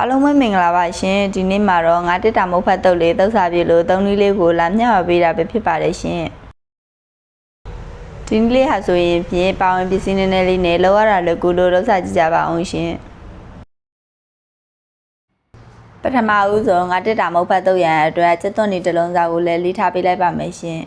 အားလုံးပဲမင်္ဂလာပါရှင်ဒီနေ့မှာတော့ငါတစ်တာမုတ်ဖတ်တုတ်လေးသုတ်စာပြေလို့သုံးနည်းလေးကိုလာမျှဝပေးတာပဲဖြစ်ပါတယ်ရှင်ဒီနည်းလေးဟာဆိုရင်ဖြင့်ပါဝင်ပစ္စည်းနည်းနည်းလေးနဲ့လောက်ရတာလည်းကိုလိုလောက်စာကြည့်ကြပါအောင်ရှင်ပထမဦးဆုံးငါတစ်တာမုတ်ဖတ်တုတ်ရန်အတွက်စက်သွန်နေတစ်လုံးစာကိုလည်းလိထားပေးလိုက်ပါမယ်ရှင်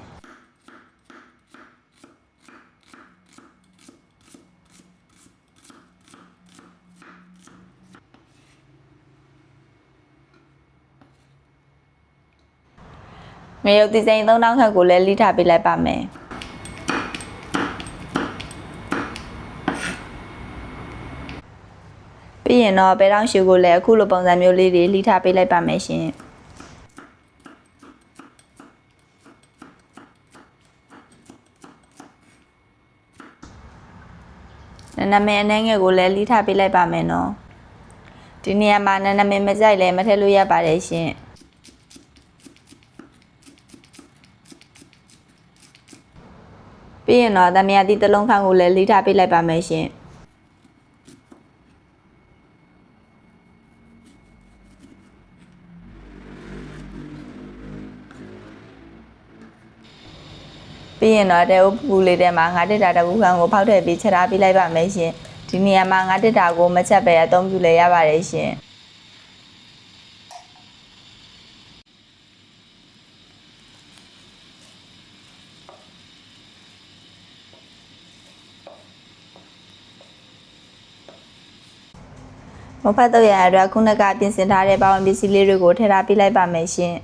ငရုတ်ဒီဇိုင်း3000ခန့်ကိုလည်းလိထားပေးလိုက်ပါမယ်ပြီးရင်တော့ဘဲတောင်ရှူကိုလည်းအခုလိုပုံစံမျိုးလေးတွေလိထားပေးလိုက်ပါမယ်ရှင်နနမဲအနှဲငယ်ကိုလည်းလိထားပေးလိုက်ပါမယ်နော်ဒီနေရာမှာနနမဲမကြိုက်လည်းမထည့်လို့ရပါတယ်ရှင် ပြီးရင်တော့တမယာတိတစ်လုံးခန့်ကိုလည်းလိထားပေးလိုက်ပါမယ်ရှင်ပြီးရင်တော့တဲ့ဥပပူလေးထဲမှာငါတစ်တာတစ်ခုခန့်ကိုဖောက်ထည့်ပြီးချက်ထားပေးလိုက်ပါမယ်ရှင်ဒီနေရာမှာငါတစ်တာကိုမချက်ပဲအသုံးပြုလဲရပါတယ်ရှင် မဖတ်တော့ရအတွက်ခုနကပြင်ဆင်ထားတဲ့ပါဝင်ပစ္စည်းလေးတွေကိုထည့်ထားပေးလိုက်ပါမယ်ရှင်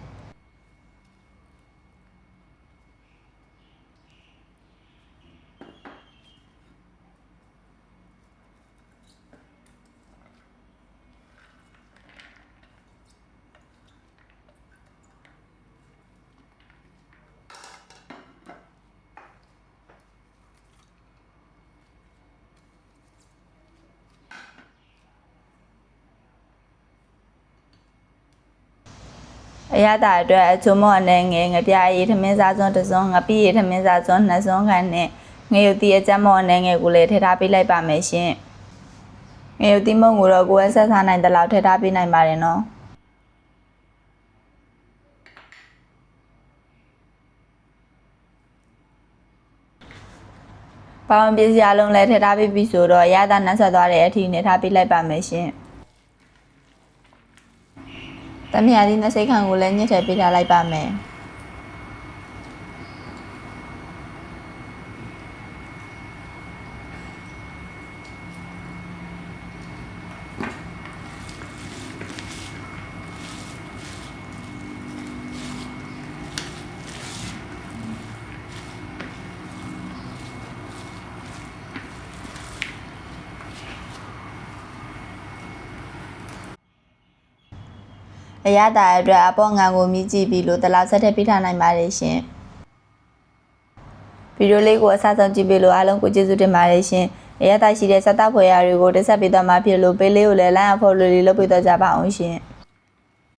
အရသာအတွက်အချုံမော့အနေငယ်ငပြားရည်ထမင်းစားစွန်းတစ်စွန်းငပိရည်ထမင်းစားစွန်းနှစ်စွန်းခန့်နဲ့ငရုတ်တီအကြမ်းမော့အနေငယ်ကိုလည်းထည့်ထားပေးလိုက်ပါမယ်ရှင်ငရုတ်တီမုံကိုတော့ကိုယ်ဆက်စားနိုင်တဲ့လောက်ထည့်ထားပေးနိုင်ပါတယ်နော်ပေါင်းပစ္စည်းအလုံးလည်းထည့်ထားပြီးပြီဆိုတော့ရတာနှက်ဆက်သွားတဲ့အထိနေထားပေးလိုက်ပါမယ်ရှင်။ တမယာဒီနှစိတ်ခံကိုလည်းညှစ်ထည့်ပေးထားလိုက်ပါမယ်။ အရသာအတွက်အပေါ်ငံကိုမြည်ကြည့်ပြီးလို့တလားဆက်ထည့်ပေးထားနိုင်ပါတယ်ရှင်ဗီဒီယိုလေးကိုအစားဆုံးကြည့်ပေးလို့အားလုံးကိုကျေးဇူးတင်ပါတယ်ရှင်အရသာရှိတဲ့စက်တောက်ဖွယ်ရာတွေကိုတက်ဆက်ပေးသွားမှာဖြစ်လို့ပေးလေးကိုလည်း line အဖို့လိုလေးလုပ်ပေးတော့ကြပါအောင်ရှင်